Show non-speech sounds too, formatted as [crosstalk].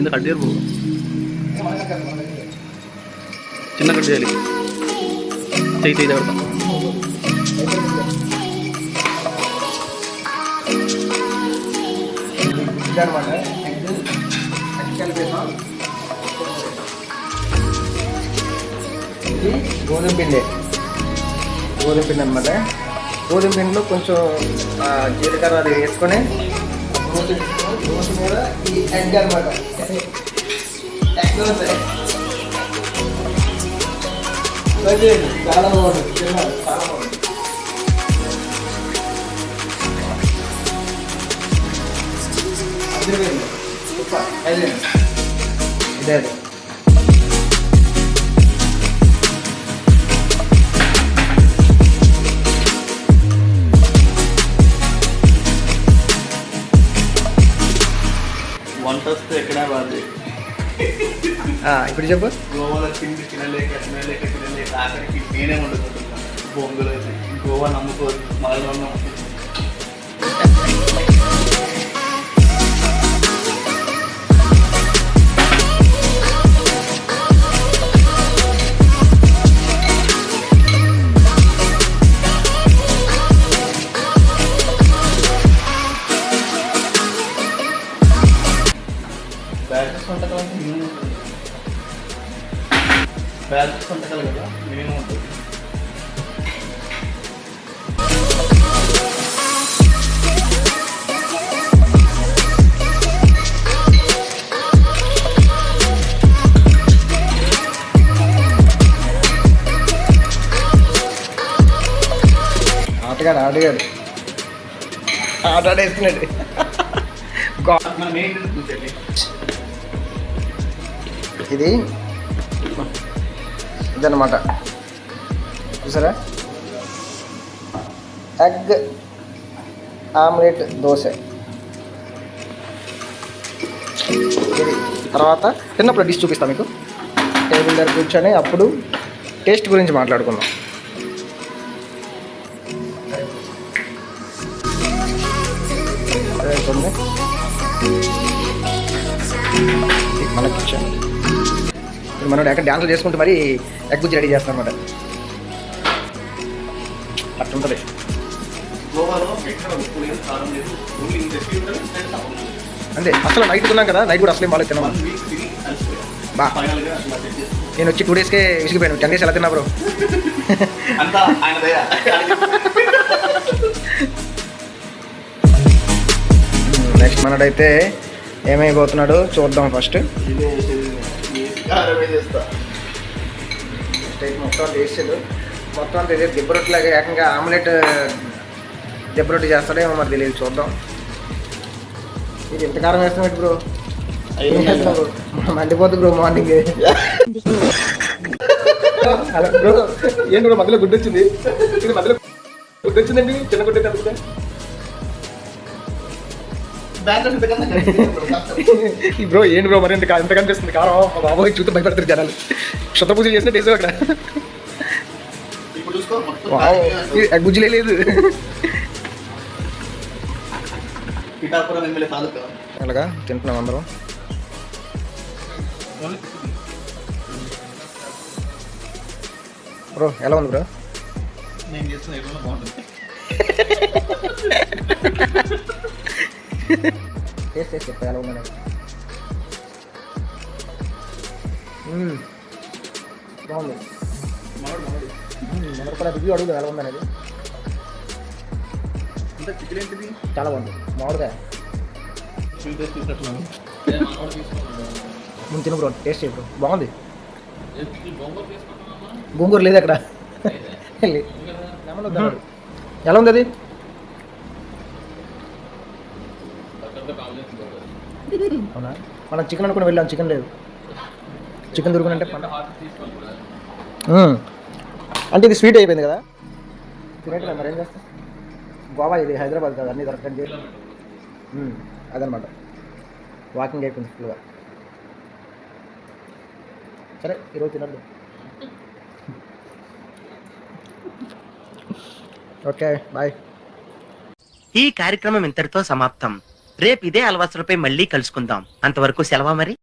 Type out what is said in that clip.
కింద కట్ చేయరు చిన్న కట్ చేయాలి. చేయి చేయి దగ్గర గోధుమ పిండి. గోధుమ పిండి అనమాట గోధుమ పిండిలో కొంచెం జీలకర్ర అది వేసుకొని ఈ ఎగ్ అనమాట ఎగ్ చాలా బాగుంటుంది తిన్నాను, చాలా బాగుంటుంది అదిరిపోయింది అదే వంట వస్తే ఎక్కడా బాధ ఇప్పుడు చెప్పు. గోవాలో తిండి తినలేక తినలేక తినలేక ఆఖరికి నేనే వండుకుంటున్నాను. బొంగులు అయితే గోవా నమ్ముకోదు మనలో నమ్ముకోదు బ్యాలెన్స్ వంటకాలు అంటే మినిమం ఉంటుంది బ్యాలెన్స్ వంటకాలు కదా మినిమం ఉంటుంది ఆటగాడు ఆటగాడు. ఆట ఆడేస్తున్నాడు మనం ఏంటి చూసేది ఇది ఇదన్నమాట. చూసారా? Egg omelette dosa. ఇది తర్వాత తిన్నప్పుడు డిష్ చూపిస్తాను మీకు. టేబుల్ దగ్గర కూర్చొని అప్పుడు టేస్ట్ గురించి మాట్లాడుకుందాం. అదే మన కిచెన్ మనం ఎక్కడ డ్యాన్సులు చేసుకుంటూ మరి ఎగ్ బుజ్జి రెడీ చేస్తాం అనమాట అట్లుంటుంది. అంతే. అసలు నైట్ తిన్నాం కదా నైట్ కూడా అసలు బాగా తిన్నాం బా. నేను వచ్చి టూ డేస్కే విసిగిపోయాను. టెన్ డేస్ ఎలా తిన్నా బ్రో నెక్స్ట్ [laughs] మనడైతే ఏమైపోతున్నాడు చూద్దాం ఫస్ట్ మొత్తం చేసాడు మొత్తం అంతా ఇదే దిబ్బ రొట్టెలాగా ఏకంగా ఆమ్లెట్ దిబ్బ రొట్టె చేస్తాడేమో మరి తెలియదు చూద్దాం. ఇది ఎంత కారం వేస్తున్నాడు బ్రో? మండిపోద్దు బ్రో మార్నింగ్. అలా బ్రో ఏంటి బ్రో మధ్యలో గుడ్డు వచ్చింది ఇది మధ్యలో గుడ్డు వచ్చిందండి చిన్న గుడ్డు [laughs] బ్రో. ఏంటి బ్రో మరి ఎంత ఎంత కనిపిస్తుంది కారం మా బాబోయ్ చూస్తే భయపడతారు జనాలు. శుద్ధ పూజ చేసిన టేస్ట్ అక్కడ. బుజ్జిలే లేదు. అలాగా తింటున్నాం అందరం. బ్రో ఎలా ఉంది బ్రో? నేను చేస్తున్న బాగుంటుంది [laughs] టేస్ట్ టేస్ట్ చెప్పా ఎలా ఉందని మ్మ్. బాగుంది మొదటి కూడా రివ్యూ అడుగుదా ఎలా ఉందనేది అంటే చికెన్ ఏంటిది చాలా బాగుంది మామిడికాయ ముందు తిను బ్రో టేస్ట్ చేయి బ్రో బాగుంది గోంగూర లేదు అక్కడ. ఎలా ఉంది అది అవునా? మనం చికెన్ అనుకుని వెళ్ళాం చికెన్ లేదు. చికెన్ దొరుకునంటే పంట మ్మ్. అంటే ఇది స్వీట్ అయిపోయింది కదా? తినేట్లే మరి ఏం చేస్తాం గోవా ఇది హైదరాబాద్ కదా అన్నీ దొరకడం అదనమాట. వాకింగ్ అయిపోయింది ఫుల్గా. సరే ఈరోజు తినద్దు. Okay bye. ఈ కార్యక్రమం ఇంతటితో సమాప్తం. రేపు ఇదే అలవాసులపై మళ్ళీ కలుసుకుందాం. అంతవరకు సెలవా మరి?